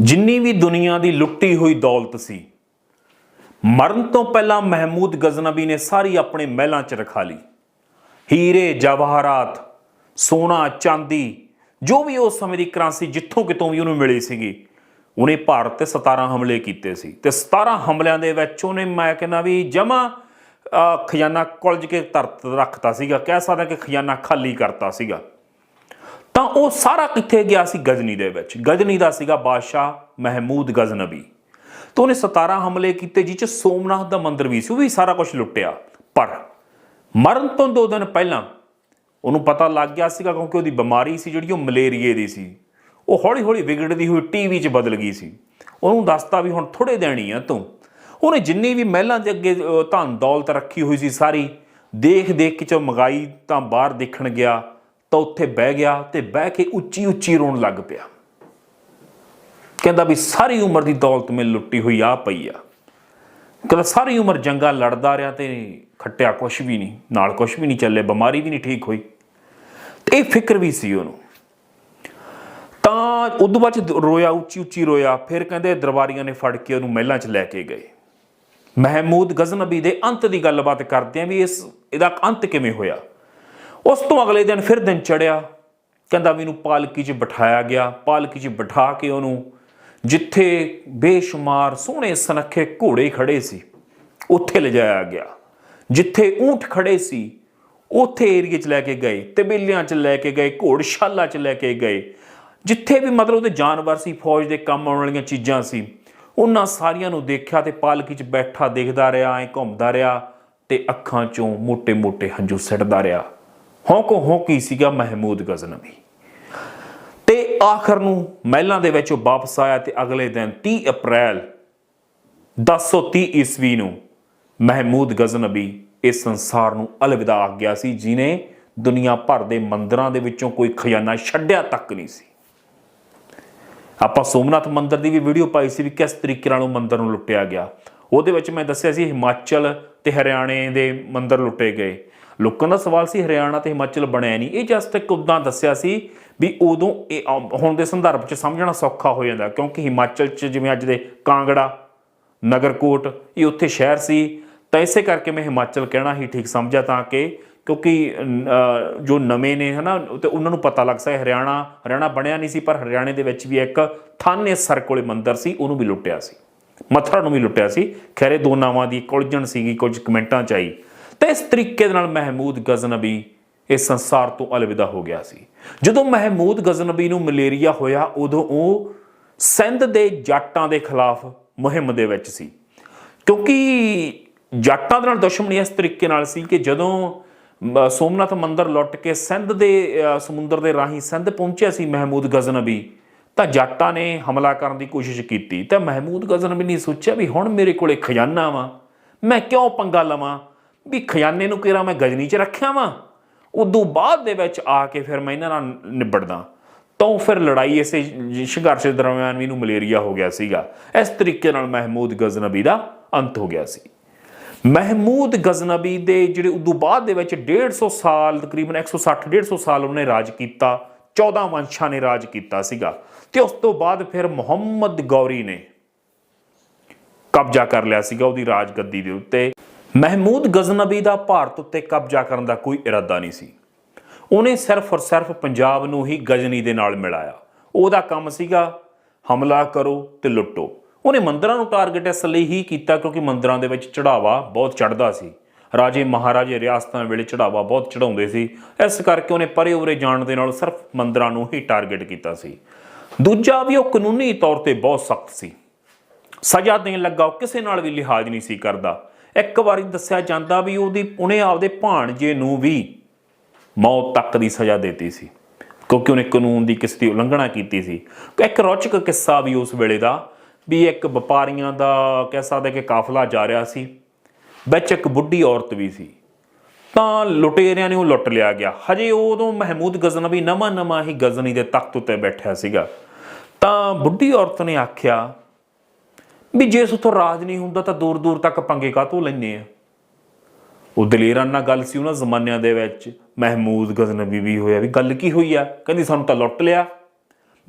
ਜਿੰਨੀ ਵੀ ਦੁਨੀਆ ਦੀ ਲੁੱਟੀ ਹੋਈ ਦੌਲਤ ਸੀ, ਮਰਨ ਤੋਂ ਪਹਿਲਾਂ ਮਹਿਮੂਦ ਗਜ਼ਨਬੀ ਨੇ ਸਾਰੀ ਆਪਣੇ ਮਹਿਲਾਂ 'ਚ ਰਖਾ ਲਈ। ਹੀਰੇ, ਜਵਾਹਰਾਤ, ਸੋਨਾ, ਚਾਂਦੀ, ਜੋ ਵੀ ਉਸ ਸਮੇਂ ਦੀ ਕਰੰਸੀ ਜਿੱਥੋਂ ਕਿਤੋਂ ਵੀ ਉਹਨੂੰ ਮਿਲੀ ਸੀਗੀ, ਉਹਨੇ ਭਾਰਤ ਤੇ 17 ਹਮਲੇ ਕੀਤੇ ਸੀ। ਤੇ 17 ਹਮਲਿਆਂ ਦੇ ਵਿੱਚ ਉਹਨੇ ਮੈਂ ਕਹਿੰਦਾ ਵੀ ਜਮਾ ਖਜ਼ਾਨਾ ਕੁਲਜ ਕੇ ਧਰਤ ਰੱਖਤਾ ਸੀਗਾ। ਕਹਿ ਸਕਦਾ ਕਿ ਖਜ਼ਾਨਾ ਖਾਲੀ ਕਰਤਾ ਸੀਗਾ। ਤਾਂ ਉਹ ਸਾਰਾ ਕਿੱਥੇ ਗਿਆ ਸੀ? ਗਜ਼ਨੀ ਦੇ ਵਿੱਚ। ਗਜ਼ਨੀ ਦਾ ਸੀਗਾ ਬਾਦਸ਼ਾਹ ਮਹਿਮੂਦ ਗਜ਼ਨਬੀ। ਤਾਂ ਉਹਨੇ 17 ਹਮਲੇ ਕੀਤੇ, ਜਿਹ ਚ ਸੋਮਨਾਥ ਦਾ ਮੰਦਿਰ ਵੀ ਸੀ, ਉਹ ਵੀ ਸਾਰਾ ਕੁਝ ਲੁੱਟਿਆ। ਪਰ ਮਰਨ ਤੋਂ ਦੋ ਦਿਨ ਪਹਿਲਾਂ ਉਹਨੂੰ ਪਤਾ ਲੱਗ ਗਿਆ ਸੀਗਾ, ਕਿਉਂਕਿ ਉਹਦੀ ਬਿਮਾਰੀ ਸੀ ਜਿਹੜੀ, ਉਹ ਮਲੇਰੀਏ ਦੀ ਸੀ। ਉਹ ਹੌਲੀ ਹੌਲੀ ਵਿਗੜਦੀ ਹੋਈ ਟੀਵੀ 'ਚ ਬਦਲ ਗਈ ਸੀ। ਉਹਨੂੰ ਦੱਸਤਾ ਵੀ ਹੁਣ ਥੋੜੇ ਦੇਣੀ ਆ ਤੂੰ। ਉਹਨੇ ਜਿੰਨੀ ਵੀ ਮਹਿਲਾਂ ਦੇ ਅੱਗੇ ਧਨ ਦੌਲਤ ਰੱਖੀ ਹੋਈ ਸੀ ਸਾਰੀ ਦੇਖ ਦੇਖ ਕੇ ਚ ਮਗਾਈ ਤਾਂ ਬਾਹਰ ਦੇਖਣ ਗਿਆ। ਤਾਂ ਉੱਥੇ ਬਹਿ ਗਿਆ ਤੇ ਬਹਿ ਕੇ ਉੱਚੀ ਉੱਚੀ ਰੋਣ ਲੱਗ ਪਿਆ। ਕਹਿੰਦਾ ਵੀ ਸਾਰੀ ਉਮਰ ਦੀ ਦੌਲਤ ਮੇ ਲੁੱਟੀ ਹੋਈ ਆ ਪਈ ਆ। ਕਹਿੰਦਾ ਸਾਰੀ ਉਮਰ ਜੰਗਾ ਲੜਦਾ ਰਿਹਾ ਤੇ ਖੱਟਿਆ ਕੁਛ ਵੀ ਨਹੀਂ, ਨਾਲ ਕੁਛ ਵੀ ਨਹੀਂ ਚੱਲੇ, ਬਿਮਾਰੀ ਵੀ ਨਹੀਂ ਠੀਕ ਹੋਈ। ਤੇ ਇਹ ਫਿਕਰ ਵੀ ਸੀ ਉਹਨੂੰ। ਤਾਂ ਉਦੋਂ ਬਾਅਦ ਚ ਰੋਇਆ, ਉੱਚੀ ਉੱਚੀ ਰੋਇਆ, ਫਿਰ ਕਹਿੰਦੇ ਦਰਬਾਰੀਆਂ ਨੇ ਫੜ ਕੇ ਉਹਨੂੰ ਮਹਿਲਾਂ 'ਚ ਲੈ ਕੇ ਗਏ। ਮਹਿਮੂਦ ਗਜ਼ਨਬੀ ਦੇ ਅੰਤ ਦੀ ਗੱਲਬਾਤ ਕਰਦੇ ਆਂ ਵੀ ਇਸ, ਇਹਦਾ ਅੰਤ ਕਿਵੇਂ ਹੋਇਆ? ਉਸ ਤੋਂ ਅਗਲੇ ਦਿਨ ਫਿਰ ਦਿਨ ਚੜਿਆ। ਕਹਿੰਦਾ ਵੀ ਇਹਨੂੰ ਪਾਲਕੀ 'ਚ ਬਿਠਾਇਆ ਗਿਆ। ਪਾਲਕੀ 'ਚ ਬਿਠਾ ਕੇ ਉਹਨੂੰ ਜਿੱਥੇ ਬੇਸ਼ੁਮਾਰ ਸੋਹਣੇ ਸਨੱਖੇ ਘੋੜੇ ਖੜੇ ਸੀ, ਉੱਥੇ ਲਿਜਾਇਆ ਗਿਆ। ਜਿੱਥੇ ਊਂਠ ਖੜੇ ਸੀ, ਉਥੇ ਏਰੀਏ 'ਚ ਲੈ ਕੇ ਗਏ, ਤਬੇਲਿਆਂ 'ਚ ਲੈ ਕੇ ਗਏ, ਘੋੜਸ਼ਾਲਾ 'ਚ ਲੈ ਕੇ ਗਏ। ਜਿੱਥੇ ਵੀ ਮਤਲਬ ਉਹਦੇ ਜਾਨਵਰ ਸੀ, ਫੌਜ ਦੇ ਕੰਮ ਆਉਣ ਵਾਲੀਆਂ ਚੀਜ਼ਾਂ ਸੀ, ਉਹਨਾਂ ਸਾਰੀਆਂ ਨੂੰ ਦੇਖਿਆ ਤੇ ਪਾਲਕੀ 'ਚ ਬੈਠਾ, ਦੇਖਦਾ ਰਿਹਾ, ਐ ਘੁੰਮਦਾ ਰਿਹਾ ਤੇ ਅੱਖਾਂ 'ਚੋਂ ਮੋٹے-ਮੋٹے ਹੰਝੂ ਸਿੱਟਦਾ ਰਿਹਾ। ਹੌਂਕੋ ਹੌਂਕੀ ਸੀਗਾ ਮਹਿਮੂਦ ਗਜ਼ਨਵੀ। ਤੇ ਆਖਰ ਨੂੰ ਮਹਿਲਾਂ ਦੇ ਵਿੱਚ ਉਹ ਵਾਪਸ ਆਇਆ ਤੇ ਅਗਲੇ ਦਿਨ 30 ਅਪ੍ਰੈਲ 1030 ਈਸਵੀ ਨੂੰ ਮਹਿਮੂਦ ਗਜ਼ਨਬੀ ਇਸ ਸੰਸਾਰ ਨੂੰ ਅਲਵਿਦਾ ਆ ਗਿਆ ਸੀ, ਜਿਨੇ ਦੁਨੀਆ ਭਰ ਦੇ ਮੰਦਰਾਂ ਦੇ ਵਿੱਚੋਂ ਕੋਈ ਖਜ਼ਾਨਾ ਛੱਡਿਆ ਤੱਕ ਨਹੀਂ ਸੀ। ਆਪਾਂ ਸੋਮਨਾਥ ਮੰਦਿਰ ਦੀ ਵੀ ਵੀਡੀਓ ਪਾਈ ਸੀ ਵੀ ਕਿਸ ਤਰੀਕੇ ਨਾਲ ਉਹ ਮੰਦਿਰ ਨੂੰ ਲੁੱਟਿਆ ਗਿਆ। ਉਹਦੇ ਵਿੱਚ ਮੈਂ ਦੱਸਿਆ ਸੀ ਹਿਮਾਚਲ ਤੇ ਹਰਿਆਣੇ ਦੇ ਮੰਦਿਰ ਲੁੱਟੇ ਗਏ। ਲੋਕਾਂ ਦਾ ਸਵਾਲ ਸੀ, ਹਰਿਆਣਾ ਤੇ ਹਿਮਾਚਲ ਬਣਿਆ ਨਹੀਂ। ਇਹ ਜਸਟ ਇੱਕ ਉਦਾਂ ਦੱਸਿਆ ਸੀ ਵੀ ਉਦੋਂ ਇਹ ਆ- ਹੁਣ ਦੇ ਸੰਦਰਭ 'ਚ ਸਮਝਣਾ ਸੌਖਾ ਹੋ ਜਾਂਦਾ, ਕਿਉਂਕਿ ਹਿਮਾਚਲ 'ਚ ਜਿਵੇਂ ਅੱਜ ਦੇ ਕਾਂਗੜਾ, ਨਗਰਕੋਟ, ਇਹ ਉੱਥੇ ਸ਼ਹਿਰ ਸੀ। ਤਾਂ ਇਸੇ ਕਰਕੇ ਮੈਂ ਹਿਮਾਚਲ ਕਹਿਣਾ ਹੀ ਠੀਕ ਸਮਝਿਆ ਤਾਂ ਕਿ, ਕਿਉਂਕਿ ਜੋ ਨਵੇਂ ਨੇ, ਹਨਾ, ਤੇ ਉਹਨਾਂ ਨੂੰ ਪਤਾ ਲੱਗ ਸਕਦਾ ਹਰਿਆਣਾ ਹਰਿਆਣਾ ਬਣਿਆ ਨਹੀਂ ਸੀ, ਪਰ ਹਰਿਆਣੇ ਦੇ ਵਿੱਚ ਵੀ ਇੱਕ ਥਾਨੇ ਸਰ ਕੋਲੇ ਮੰਦਿਰ ਸੀ, ਉਹਨੂੰ ਵੀ ਲੁੱਟਿਆ ਸੀ। ਮਥੁਰਾ ਨੂੰ ਵੀ ਲੁੱਟਿਆ ਸੀ। ਖੈਰੇ ਦੋ ਨਾਵਾਂ ਦੀ ਇੱਕ ਸੀਗੀ, ਕੁਝ ਕਮੈਂਟਾਂ ਚ ਆਈ। ਤੇ ਇਸ ਤਰੀਕੇ ਦੇ ਨਾਲ ਮਹਿਮੂਦ ਗਜ਼ਨਬੀ ਇਸ ਸੰਸਾਰ ਤੋਂ ਅਲਵਿਦਾ ਹੋ ਗਿਆ ਸੀ। ਜਦੋਂ ਮਹਿਮੂਦ ਗਜ਼ਨਬੀ ਨੂੰ ਮਲੇਰੀਆ ਹੋਇਆ, ਉਦੋਂ ਉਹ ਸਿੰਧ ਦੇ ਜਾਟਾਂ ਦੇ ਖਿਲਾਫ ਮੁਹਿੰਮ ਦੇ ਵਿੱਚ ਸੀ। ਕਿਉਂਕਿ ਜਾਟਾਂ ਦੇ ਨਾਲ ਦੁਸ਼ਮਣੀ ਇਸ ਤਰੀਕੇ ਨਾਲ ਸੀ ਕਿ ਜਦੋਂ ਸੋਮਨਾਥ ਮੰਦਰ ਲੁੱਟ ਕੇ ਸਿੰਧ ਦੇ ਸਮੁੰਦਰ ਦੇ ਰਾਹੀਂ ਸਿੰਧ ਪਹੁੰਚਿਆ ਸੀ ਮਹਿਮੂਦ ਗਜ਼ਨਬੀ, ਤਾਂ ਜਾਟਾਂ ਨੇ ਹਮਲਾ ਕਰਨ ਦੀ ਕੋਸ਼ਿਸ਼ ਕੀਤੀ। ਤਾਂ ਮਹਿਮੂਦ ਗਜ਼ਨਬੀ ਨੇ ਸੋਚਿਆ ਵੀ ਹੁਣ ਮੇਰੇ ਕੋਲੇ ਖਜ਼ਾਨਾ ਵਾ, ਮੈਂ ਕਿਉਂ ਪੰਗਾ ਲਵਾਂ? ਵੀ ਖਜ਼ਾਨੇ ਨੂੰ ਕਿਹੜਾ ਮੈਂ ਗਜਨੀ 'ਚ ਰੱਖਿਆ ਵਾਂ? ਉਦੋਂ ਬਾਅਦ ਦੇ ਵਿੱਚ ਆ ਕੇ ਫਿਰ ਮੈਂ ਇਹਨਾਂ ਨਾਲ ਨਿਬੜਦਾ। ਤਾਂ ਉਹ ਫਿਰ ਲੜਾਈ ਇਸੇ ਸੰਘਰਸ਼ ਦੇ ਦਰਮਿਆਨ ਵੀ ਨੂੰ ਮਲੇਰੀਆ ਹੋ ਗਿਆ ਸੀਗਾ। ਇਸ ਤਰੀਕੇ ਨਾਲ ਮਹਿਮੂਦ ਗਜ਼ਨਬੀ ਦਾ ਅੰਤ ਹੋ ਗਿਆ ਸੀ। ਮਹਿਮੂਦ ਗਜ਼ਨਬੀ ਦੇ ਜਿਹੜੇ ਉਦੋਂ ਬਾਅਦ ਦੇ ਵਿੱਚ 150 ਸਾਲ, ਤਕਰੀਬਨ 160 150 ਸਾਲ ਉਹਨੇ ਰਾਜ ਕੀਤਾ 14 ਵੰਸ਼ਾਂ ਨੇ ਰਾਜ ਕੀਤਾ ਸੀਗਾ। ਤੇ ਉਸ ਤੋਂ ਬਾਅਦ ਫਿਰ ਮੁਹੰਮਦ ਗੌਰੀ ਨੇ ਕਬਜ਼ਾ ਕਰ ਲਿਆ ਸੀਗਾ ਉਹਦੀ ਰਾਜਗੱਦੀ ਦੇ ਉੱਤੇ। ਮਹਿਮੂਦ ਗਜ਼ਨਬੀ ਦਾ ਭਾਰਤ ਉੱਤੇ ਕਬਜ਼ਾ ਕਰਨ ਦਾ ਕੋਈ ਇਰਾਦਾ ਨਹੀਂ ਸੀ। ਉਹਨੇ ਸਿਰਫ ਔਰ ਸਿਰਫ ਪੰਜਾਬ ਨੂੰ ਹੀ ਗਜਨੀ ਦੇ ਨਾਲ ਮਿਲਾਇਆ। ਉਹਦਾ ਕੰਮ ਸੀਗਾ ਹਮਲਾ ਕਰੋ ਤੇ ਲੁੱਟੋ। ਉਹਨੇ ਮੰਦਰਾਂ ਨੂੰ ਟਾਰਗੇਟ ਇਸ ਲਈ ਹੀ ਕੀਤਾ ਕਿਉਂਕਿ ਮੰਦਰਾਂ ਦੇ ਵਿੱਚ ਚੜਾਵਾ ਬਹੁਤ ਚੜਦਾ ਸੀ। ਰਾਜੇ ਮਹਾਰਾਜੇ ਰਿਆਸਤਾਂ ਵੇਲੇ ਚੜਾਵਾ ਬਹੁਤ ਚੜਾਉਂਦੇ ਸੀ। ਇਸ ਕਰਕੇ ਉਹਨੇ ਪਰੇ ਉਰੇ ਜਾਣ ਦੇ ਨਾਲ ਸਿਰਫ ਮੰਦਰਾਂ ਨੂੰ ਹੀ ਟਾਰਗੇਟ ਕੀਤਾ ਸੀ। ਦੂਜਾ ਵੀ ਉਹ ਕਾਨੂੰਨੀ ਤੌਰ ਤੇ ਬਹੁਤ ਸਖਤ ਸੀ। ਸਜ਼ਾ ਦੇਣ ਲੱਗਾ, ਉਹ ਕਿਸੇ ਨਾਲ ਵੀ ਲਿਹਾਜ਼ ਨਹੀਂ ਸੀ ਕਰਦਾ। ਇੱਕ ਵਾਰੀ ਦੱਸਿਆ ਜਾਂਦਾ ਵੀ ਉਹਦੀ, ਉਹਨੇ ਆਪਦੇ ਭਾਣਜੇ ਨੂੰ ਵੀ ਮੌਤ ਤੱਕ ਦੀ ਸਜ਼ਾ ਦਿੱਤੀ ਸੀ। ਕਿਉਂਕਿ ਉਹਨੇ ਕਾਨੂੰਨ ਦੀ ਕਿਸੇ ਦੀ ਉਲੰਘਣਾ ਕੀਤੀ ਸੀ। ਇੱਕ ਰੌਚਕ ਕਿੱਸਾ ਵੀ ਉਸ ਵੇਲੇ ਦਾ, ਵੀ ਇੱਕ ਵਪਾਰੀਆਂ ਦਾ ਕਹਿ ਸਕਦੇ ਕਿ ਕਾਫਲਾ ਜਾ ਰਿਹਾ ਸੀ। ਵਿੱਚ ਇੱਕ ਬੁੱਢੀ ਔਰਤ ਵੀ ਸੀ। ਤਾਂ ਲੁਟੇਰਿਆਂ ਨੇ ਉਹ ਲੁੱਟ ਲਿਆ ਗਿਆ। ਹਜੇ ਉਦੋਂ ਮਹਿਮੂਦ ਗਜ਼ਨਵੀ ਨਵਾਂ ਨਵਾਂ ਹੀ ਗਜ਼ਨੀ ਦੇ ਤਖਤ ਉੱਤੇ ਬੈਠਿਆ ਸੀਗਾ। ਤਾਂ ਬੁੱਢੀ ਔਰਤ ਨੇ ਆਖਿਆ ਵੀ ਜੇ ਇਸ ਉੱਥੋਂ ਰਾਜ ਨਹੀਂ ਹੁੰਦਾ ਤਾਂ ਦੂਰ ਦੂਰ ਤੱਕ ਪੰਗੇ ਕਾਹਤੋਂ ਲੈਨੇ ਆ? ਉਹ ਦਲੇਰਾਂ ਨਾਲ ਗੱਲ ਸੀ ਉਹਨਾਂ ਜ਼ਮਾਨਿਆਂ ਦੇ ਵਿੱਚ। ਮਹਿਮੂਦ ਗਜ਼ਨਬੀ ਵੀ ਹੋਇਆ ਵੀ ਗੱਲ ਕੀ ਹੋਈ ਆ? ਕਹਿੰਦੀ ਸਾਨੂੰ ਤਾਂ ਲੁੱਟ ਲਿਆ।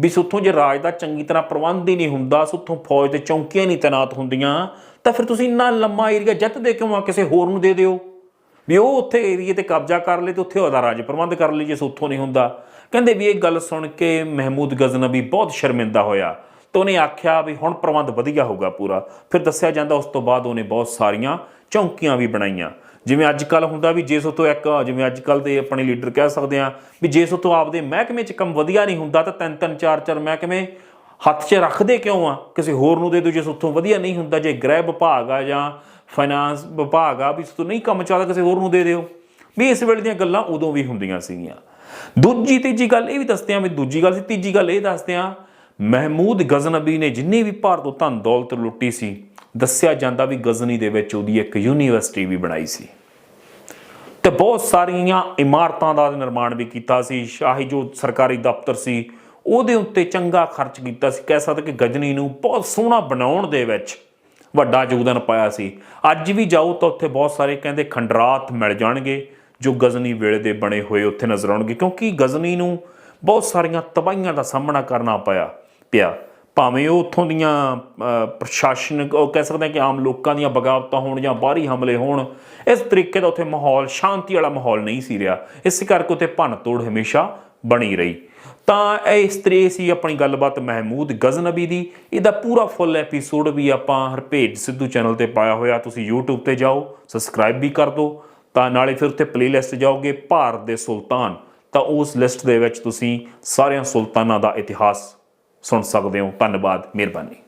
ਵੀ ਸੁੱਥੋਂ ਜੇ ਰਾਜ ਦਾ ਚੰਗੀ ਤਰ੍ਹਾਂ ਪ੍ਰਬੰਧ ਹੀ ਨਹੀਂ ਹੁੰਦਾ ਸੁੱਥੋਂ ਫੌਜ ਤੇ ਚੌਂਕੀਆਂ ਨਹੀਂ ਤੈਨਾਤ ਹੁੰਦੀਆਂ, ਤਾਂ ਫਿਰ ਤੁਸੀਂ ਇੰਨਾ ਲੰਮਾ ਏਰੀਆ ਜਿੱਤ ਦੇ ਕਿਉਂ ਆ? ਕਿਸੇ ਹੋਰ ਨੂੰ ਦੇ ਦਿਓ। ਵੀ ਉਹ ਉੱਥੇ ਏਰੀਏ ਤੇ ਕਬਜ਼ਾ ਕਰ ਲੇ ਤੇ ਉੱਥੇ ਉਹਦਾ ਰਾਜ ਪ੍ਰਬੰਧ ਕਰ ਲਈ ਜੇ ਸੁੱਥੋਂ ਨਹੀਂ ਹੁੰਦਾ। ਕਹਿੰਦੇ ਵੀ ਇਹ ਗੱਲ ਸੁਣ ਕੇ ਮਹਿਮੂਦ ਗਜ਼ਨਬੀ ਬਹੁਤ ਸ਼ਰਮਿੰਦਾ ਹੋਇਆ। ਤਾਂ ਉਹਨੇ ਆਖਿਆ ਵੀ ਹੁਣ ਪ੍ਰਬੰਧ ਵਧੀਆ ਹੋਊਗਾ ਪੂਰਾ। ਫਿਰ ਦੱਸਿਆ ਜਾਂਦਾ ਉਸ ਤੋਂ ਬਾਅਦ ਉਹਨੇ ਬਹੁਤ ਸਾਰੀਆਂ ਚੌਂਕੀਆਂ ਵੀ ਬਣਾਈਆਂ। ਜਿਵੇਂ ਅੱਜ ਕੱਲ ਹੁੰਦਾ ਵੀ ਜੇ ਸੋ ਇੱਕ, ਜਿਵੇਂ ਅੱਜ ਕੱਲ ਦੇ ਆਪਣੇ ਲੀਡਰ ਕਹਿ ਸਕਦੇ ਆ ਵੀ ਜੇ ਸੋ ਤੋਂ ਆਪਦੇ ਮਹਿਕਮੇ 'ਚ ਕੰਮ ਵਧੀਆ ਨਹੀਂ ਹੁੰਦਾ ਤਾਂ ਤਿੰਨ ਤਿੰਨ, ਚਾਰ ਚਾਰ ਮਹਿਕਮੇ ਹੱਥ 'ਚ ਰੱਖਦੇ ਕਿਉਂ ਆ? ਕਿਸੇ ਹੋਰ ਨੂੰ ਦੇ ਦਿਓ ਜੇ ਸੁੱਥੋਂ ਵਧੀਆ ਨਹੀਂ ਹੁੰਦਾ, ਜੇ ਗ੍ਰਹਿ ਵਿਭਾਗ ਆ ਜਾਂ ਫਾਈਨਾਂਸ ਵਿਭਾਗ ਆ ਵੀ ਸੁੱਥੋਂ ਨਹੀਂ ਕੰਮ ਚੱਲਦਾ ਕਿਸੇ ਹੋਰ ਨੂੰ ਦੇ ਦਿਓ। ਵੀ ਇਸ ਵੇਲੇ ਦੀਆਂ ਗੱਲਾਂ ਉਦੋਂ ਵੀ ਹੁੰਦੀਆਂ ਸੀਗੀਆਂ। ਦੂਜੀ, ਤੀਜੀ ਗੱਲ ਇਹ ਵੀ ਦੱਸਦੇ ਆ ਵੀ ਦੂਜੀ ਗੱਲ ਸੀ, ਤੀਜੀ ਗੱਲ ਇਹ ਦੱਸਦੇ ਆ ਮਹਿਮੂਦ ਗਜ਼ਨਬੀ ਨੇ ਜਿੰਨੀ ਵੀ ਭਾਰਤੋਂ ਧਨ ਦੌਲਤ ਲੁੱਟੀ ਸੀ, ਦੱਸਿਆ ਜਾਂਦਾ ਵੀ ਗਜ਼ਨੀ ਦੇ ਵਿੱਚ ਉਹਦੀ ਇੱਕ ਯੂਨੀਵਰਸਿਟੀ ਵੀ ਬਣਾਈ ਸੀ। ਤੇ ਬਹੁਤ ਸਾਰੀਆਂ ਇਮਾਰਤਾਂ ਦਾ ਨਿਰਮਾਣ ਵੀ ਕੀਤਾ ਸੀ, ਸ਼ਾਹੀ ਜੋ ਸਰਕਾਰੀ ਦਫ਼ਤਰ ਸੀ, ਉਹਦੇ ਉੱਤੇ ਚੰਗਾ ਖਰਚ ਕੀਤਾ ਸੀ। ਕਹਿ ਸਕਦੇ ਕਿ ਗਜਨੀ ਨੂੰ ਬਹੁਤ ਸੋਹਣਾ ਬਣਾਉਣ ਦੇ ਵਿੱਚ ਵੱਡਾ ਯੋਗਦਾਨ ਪਾਇਆ ਸੀ। ਅੱਜ ਵੀ ਜਾਓ ਤਾਂ ਉੱਥੇ ਬਹੁਤ ਸਾਰੇ ਕਹਿੰਦੇ ਖੰਡਰਾਤ ਮਿਲ ਜਾਣਗੇ, ਜੋ ਗਜ਼ਨੀ ਵੇਲੇ ਦੇ ਬਣੇ ਹੋਏ ਉੱਥੇ ਨਜ਼ਰ ਆਉਣਗੇ, ਕਿਉਂਕਿ ਗਜ਼ਨੀ ਨੂੰ ਬਹੁਤ ਸਾਰੀਆਂ ਤਬਾਹੀਆਂ ਦਾ ਸਾਹਮਣਾ ਕਰਨਾ ਪਿਆ। ਪਿਆ। ਭਾਵੇਂ ਉਹ ਉੱਥੋਂ ਦੀਆਂ ਪ੍ਰਸ਼ਾਸਨਿਕ ਉਹ ਕਹਿ ਸਕਦੇ ਹਾਂ ਕਿ ਆਮ ਲੋਕਾਂ ਦੀਆਂ ਬਗਾਵਤਾਂ ਹੋਣ ਜਾਂ ਬਾਹਰੀ ਹਮਲੇ ਹੋਣ, ਇਸ ਤਰੀਕੇ ਦਾ ਉੱਥੇ ਮਾਹੌਲ, ਸ਼ਾਂਤੀ ਵਾਲਾ ਮਾਹੌਲ ਨਹੀਂ ਸੀ ਰਿਹਾ। ਇਸ ਕਰਕੇ ਉੱਥੇ ਭੰਨ ਤੋੜ ਹਮੇਸ਼ਾ ਬਣੀ ਰਹੀ। ਤਾਂ ਇਹ ਇਸ ਤਰੀ ਸੀ ਆਪਣੀ ਗੱਲਬਾਤ ਮਹਿਮੂਦ ਗਜ਼ਨਬੀ ਦੀ। ਇਹਦਾ ਪੂਰਾ ਫੁੱਲ ਐਪੀਸੋਡ ਵੀ ਆਪਾਂ ਹਰਪੇਜ ਸਿੱਧੂ ਚੈਨਲ ਤੇ ਪਾਇਆ ਹੋਇਆ। ਤੁਸੀਂ YouTube ਤੇ ਜਾਓ ਸਬਸਕ੍ਰਾਈਬ ਵੀ ਕਰ ਦਿਓ। ਤਾਂ ਨਾਲੇ ਫਿਰ ਉੱਥੇ ਪਲੇਲਿਸਟ ਜਾਓਗੇ, ਭਾਰਤ ਦੇ ਸੁਲਤਾਨ। ਤਾਂ ਉਸ ਲਿਸਟ ਦੇ ਵਿੱਚ ਤੁਸੀਂ ਸਾਰਿਆਂ ਸੁਲਤਾਨਾਂ ਦਾ ਇਤਿਹਾਸ ਸੁਣ ਸਕਦੇ ਹੋ। ਧੰਨਵਾਦ ਮਿਹਰਬਾਨੀ।